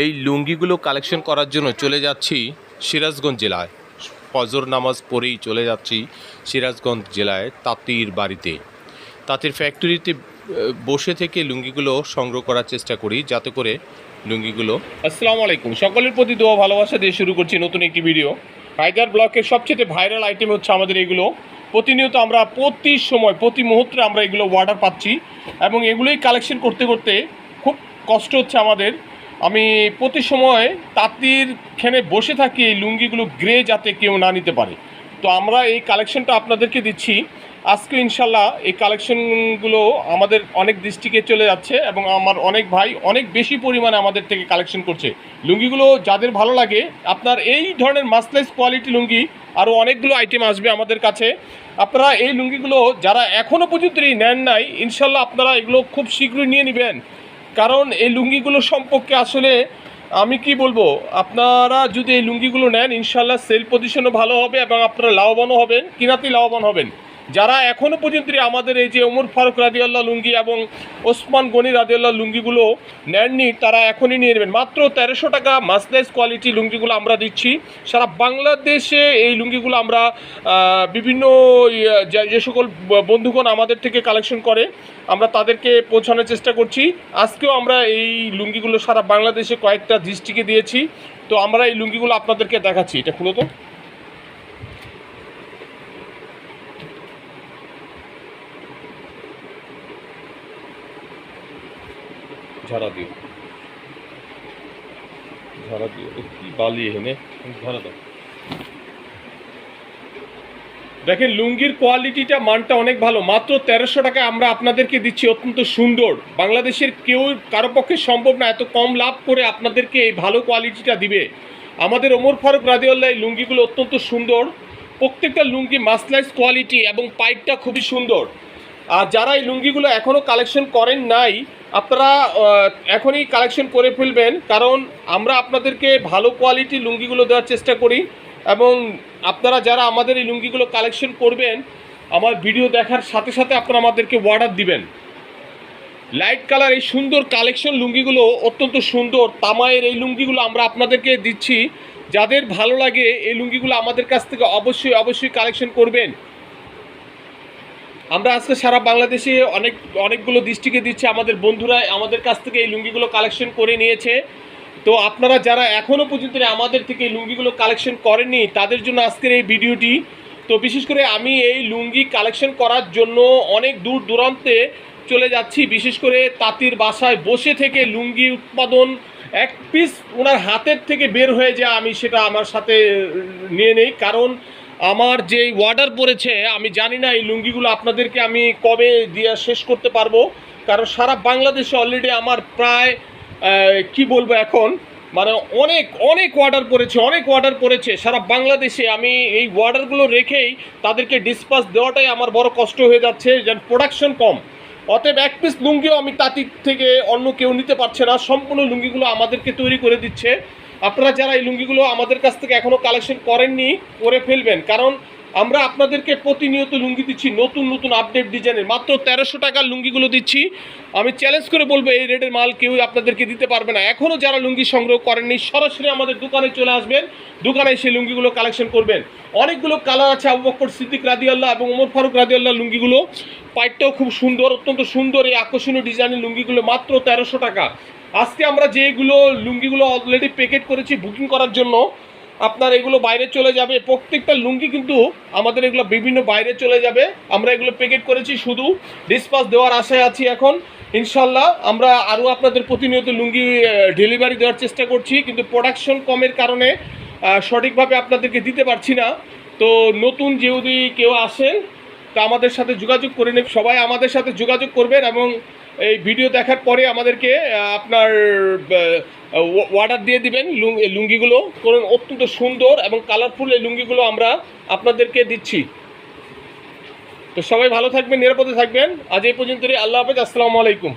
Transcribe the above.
এই লুঙ্গিগুলো কালেকশন করার জন্য চলে যাচ্ছি সিরাজগঞ্জ জেলায়। ফজর নামাজ পড়েই চলে যাচ্ছি সিরাজগঞ্জ জেলায় তাঁতির বাড়িতে। তাঁতির ফ্যাক্টরিতে বসে থেকে লুঙ্গিগুলো সংগ্রহ করার চেষ্টা করি, যাতে করে লুঙ্গিগুলো আসসালামু আলাইকুম। সকলের প্রতি দোয়া, ভালোবাসা দিয়ে শুরু করছি নতুন একটি ভিডিও। টাইগার ব্লকের সবচেয়ে ভাইরাল আইটেম হচ্ছে আমাদের এগুলো। প্রতিনিয়ত আমরা প্রতি সময়, প্রতি মুহূর্তে আমরা এগুলো অর্ডার পাচ্ছি এবং এগুলোই কালেকশন করতে করতে খুব কষ্ট হচ্ছে আমাদের। আমি প্রতি সময় তাঁতির খেনে বসে থাকি এই লুঙ্গিগুলো গ্রে যাতে কেউ না নিতে পারে। তো আমরা এই কালেকশনটা আপনাদেরকে দিচ্ছি। আজকে ইনশাল্লাহ এই কালেকশনগুলো আমাদের অনেক ডিস্ট্রিক্টে চলে যাচ্ছে এবং আমার অনেক ভাই অনেক বেশি পরিমাণে আমাদের থেকে কালেকশন করছে। লুঙ্গিগুলো যাদের ভালো লাগে, আপনার এই ধরনের মাসলেস কোয়ালিটি লুঙ্গি আরও অনেকগুলো আইটেম আসবে আমাদের কাছে। আপনারা এই লুঙ্গিগুলো যারা এখনও পর্যন্ত নেন নাই, ইনশাল্লাহ আপনারা এগুলো খুব শীঘ্রই নিয়ে নেবেন। কারণ এই লুঙ্গিগুলো সম্পর্কে আসলে আমি কি বলব? আপনারা যদি এই লুঙ্গিগুলো নেন ইনশাল্লাহ সেল পজিশনও ভালো হবে এবং আপনারা লাভবানও হবেন কিনাতেই লাভবান হবেন। যারা এখনও পর্যন্ত আমাদের এই যে ওমর ফারুক রাদিয়াল্লাহ লুঙ্গি এবং ওসমান গনি রাদিয়াল্লাহ লুঙ্গিগুলো নেননি তারা এখনই নিয়ে নেবেন। মাত্র তেরোশো টাকা মাসলেস কোয়ালিটি লুঙ্গিগুলো আমরা দিচ্ছি। সারা বাংলাদেশে এই লুঙ্গিগুলো আমরা বিভিন্ন ইয়ে, যে- যে সকল বন্ধুগণ আমাদের থেকে কালেকশন করে আমরা তাদেরকে পৌঁছানোর চেষ্টা করছি। আজকেও আমরা এই লুঙ্গিগুলো সারা বাংলাদেশে কয়েকটা ডিস্ট্রিক্টে দিয়েছি। তো আমরা এই লুঙ্গিগুলো আপনাদেরকে দেখাচ্ছি। এটা খুলো তো ঝাড়া দিও। ঝাড়া দিও। কি বালি এখানে? ঝাড়া দাও। দেখেন, লুঙ্গির কোয়ালিটিটা, মানটা অনেক ভালো। মাত্র তেরোশো টাকা আমরা আপনাদেরকে দিচ্ছি, অত্যন্ত সুন্দর। বাংলাদেশের কেউ, কারও পক্ষে সম্ভব না, এত কম লাভ করে আপনাদেরকে এই ভালো কোয়ালিটিটা দিবে। আমাদের ওমর ফারুক রাদিউল্লাহ এই লুঙ্গিগুলো অত্যন্ত সুন্দর। প্রত্যেকটা লুঙ্গি মাসলাইজ কোয়ালিটি এবং পাইপটা খুবই সুন্দর। আর যারা এই লুঙ্গিগুলো এখনও কালেকশন করেন নাই, আপনারা এখনই কালেকশন করে ফেলবেন। কারণ আমরা আপনাদেরকে ভালো কোয়ালিটি লুঙ্গিগুলো দেওয়ার চেষ্টা করি এবং আপনারা যারা আমাদের এই লুঙ্গিগুলো কালেকশন করবেন, আমার ভিডিও দেখার সাথে সাথে আপনারা আমাদেরকে অর্ডার দিবেন। লাইট কালার এই সুন্দর কালেকশন লুঙ্গিগুলো অত্যন্ত সুন্দর, তামায়ের এই লুঙ্গিগুলো আমরা আপনাদেরকে দিচ্ছি। যাদের ভালো লাগে, এই লুঙ্গিগুলো আমাদের কাছ থেকে অবশ্যই অবশ্যই কালেকশন করবেন। আমরা আজকে সারা বাংলাদেশে অনেক, অনেকগুলো ডিস্ট্রিক্টে দিচ্ছে। আমাদের বন্ধুরা আমাদের কাছ থেকে এই লুঙ্গিগুলো কালেকশন করে নিয়েছে। তো আপনারা যারা এখনও পর্যন্ত আমাদের থেকে এই লুঙ্গিগুলো কালেকশন করেননি, তাদের জন্য আজকের এই ভিডিওটি। তো বিশেষ করে আমি এই লুঙ্গি কালেকশন করার জন্য অনেক দূর দূরান্তে চলে যাচ্ছি। বিশেষ করে তাঁতির বাসায় বসে থেকে লুঙ্গি উৎপাদন, এক পিস ওনার হাতের থেকে বের হয়ে যায় আমি সেটা আমার সাথে নিয়ে নেই। কারণ আমার যে অর্ডার পড়েছে, আমি জানি না এই লুঙ্গিগুলো আপনাদেরকে আমি কবে দিয়ে শেষ করতে পারব। কারণ সারা বাংলাদেশে অলরেডি আমার প্রায় কি বলব এখন? মানে অনেক অনেক অর্ডার পড়েছে, অনেক অর্ডার পড়েছে। সারা বাংলাদেশে আমি এই অর্ডারগুলো রেখেই তাদেরকে ডিসপাস দেওয়াটাই আমার বড় কষ্ট হয়ে যাচ্ছে, যেন প্রোডাকশন কম। অতএব এক পিস লুঙ্গিও আমি তাঁতির থেকে অন্য কেউ নিতে পারছে না, সম্পূর্ণ লুঙ্গিগুলো আমাদেরকে তৈরি করে দিচ্ছে। আপনারা যারা এই লুঙ্গিগুলো আমাদের কাছ থেকে এখনও কালেকশন করেননি, করে ফেলবেন। কারণ আমরা আপনাদেরকে প্রতিনিয়ত লুঙ্গি দিচ্ছি, নতুন নতুন আপডেট ডিজাইনের মাত্র তেরোশো টাকার লুঙ্গিগুলো দিচ্ছি। আমি চ্যালেঞ্জ করে বলব, এই রেটের মাল কেউই আপনাদেরকে দিতে পারবে না। এখনও যারা লুঙ্গি সংগ্রহ করেননি, সরাসরি আমাদের দোকানে চলে আসবেন। দোকানে এসে লুঙ্গিগুলো কালেকশন করবেন। অনেকগুলো কালার আছে, আবু বক্কর সিদ্দিক রাদিয়াল্লাহ এবং ওমর ফারুক রাদিয়াল্লাহ লুঙ্গিগুলো। পাইটটাও খুব সুন্দর, অত্যন্ত সুন্দর এই আকর্ষণীয় ডিজাইনের লুঙ্গিগুলো মাত্র তেরোশো টাকা। আজকে আমরা যেগুলো লুঙ্গিগুলো অলরেডি প্যাকেট করেছি বুকিং করার জন্য, আপনার এগুলো বাইরে চলে যাবে। প্রত্যেকটা লুঙ্গি কিন্তু আমাদের এগুলো বিভিন্ন বাইরে চলে যাবে। আমরা এগুলো প্যাকেট করেছি শুধু ডিসপাস দেওয়ার আশায় আছি এখন। ইনশাল্লাহ আমরা আরও আপনাদের প্রতিনিয়ত লুঙ্গি ডেলিভারি দেওয়ার চেষ্টা করছি, কিন্তু প্রোডাকশন কমের কারণে সঠিকভাবে আপনাদেরকে দিতে পারছি না। তো নতুন যদি কেউ আসেন, তা আমাদের সাথে যোগাযোগ করে নেব সবাই আমাদের সাথে যোগাযোগ করবেন এবং এই ভিডিও দেখার পরে আমাদেরকে আপনার অর্ডার দিয়ে দিবেন লুঙ্গিগুলো। কারণ অত্যন্ত সুন্দর এবং কালারফুল এই লুঙ্গিগুলো আমরা আপনাদেরকে দিচ্ছি। তো সবাই ভালো থাকবেন, নিরাপদে থাকবেন। আজ এই পর্যন্তই। আল্লাহ হাফেজ। আসসালামু আলাইকুম।